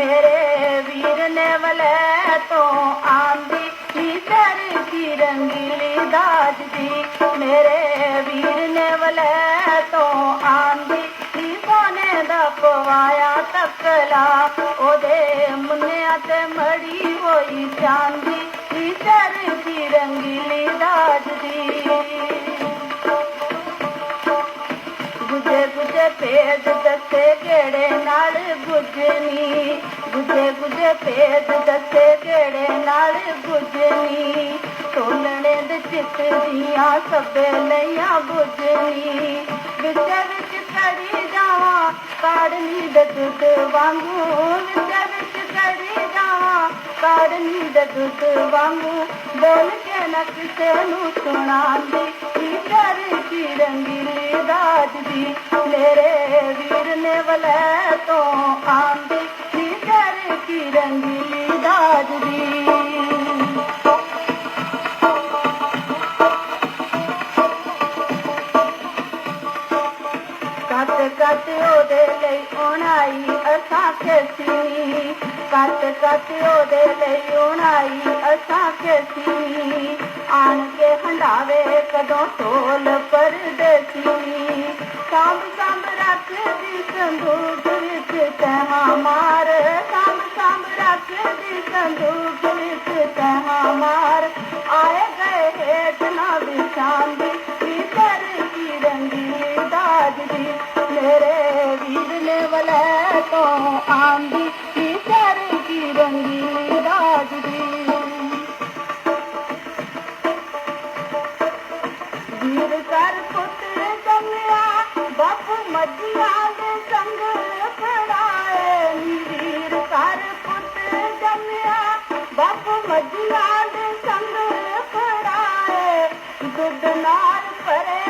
मेरे वीर ने वाले तो आंधी ही सर की रंगीली दाद दी। मेरे वीर ने वाले तो आंधी ही सोने दा पवाया तकला ओदे मुन्ने ते मड़ी होई चांदी ही सर की रंगीली दाद दी। गुजे गुजे पेज दस्ते गेड़े नाल गुजनी। ਗੁਜੇ ਗੁਜੇ ਭੇਦ ਦੱਸੇ ਕਿਹੜੇ ਨਾਲ ਗੁਜਨੀ ਸੋਲਣੇ ਦੇ ਚਿੱਤ ਦੀਆਂ ਸਭੇ ਲਈਆਂ ਬੁਝਨੀ। ਵਿੱਚ ਵਿੱਚ ਕੜੀ ਜਾਵਾਂ, ਕਾੜਨੀ ਦੇ ਦੁੱਧ ਵਾਂਗੂ। ਵਿੱਚ ਵਿੱਚ ਕੜੀ ਜਾਵਾਂ, ਕਾੜਨੀ ਦੇ ਦੁੱਧ ਵਾਂਗੂ। ਬੋਲ ਕੇ ਨਾ ਕਿਸੇ ਨੂੰ ਸੁਣਾਉਂਦੀ, ਕੀ ਕਰ ਕੀ ਰੰਗੀਲੀ ਦਾਜ ਦੀ। ਮੇਰੇ ਵੀਰ ਨੇ ਵਲੇ ਕੱਟ ਕੱਟ ਉਹਦੇ ਲਈ ਉਣਾਈ ਅਸਾਂ ਖੇਸੀ ਕੱਟ ਕੱਟ ਉਹਦੇ ਲਈ ਉਣਾਈ ਅਸਾਂ ਖੇਸੀ ਆਣ ਕੇ ਹੰਡਾਵੇ ਕਦੋਂ ਢੋਲ ਪਰਦੇਸੀ। ਸਾਂਭ ਸਾਂਭ ਰੱਖਦੀ ਸੰਦੂਕ ਵਿੱਚ ਤਹਾਂ ਮਾਰ। ਸਾਂਭ ਸਾਂਭ ਰੱਖਦੀ ਸੰਦੂਕ ਵਿੱਚ ਤਹਾਂ ਮਾਰ। ਆਏ तो आंधी विचार की रंगी राजगी वीर कर पुत्र कन्या बप मजिया के संग फड़ाए वीर कर पुत्र कन्या बप मजिया के संग फड़ाए दुदनार परे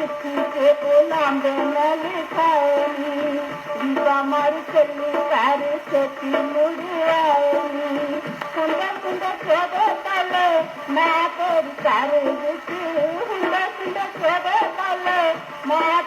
किसी के लांबे न लिखाई दीपा मार चली कार से मुड़ियाई सुंदर सुंदर छोड़ो तले मैं तेरी कार दिखी सुंदर सुंदर छोड़ो तले मैं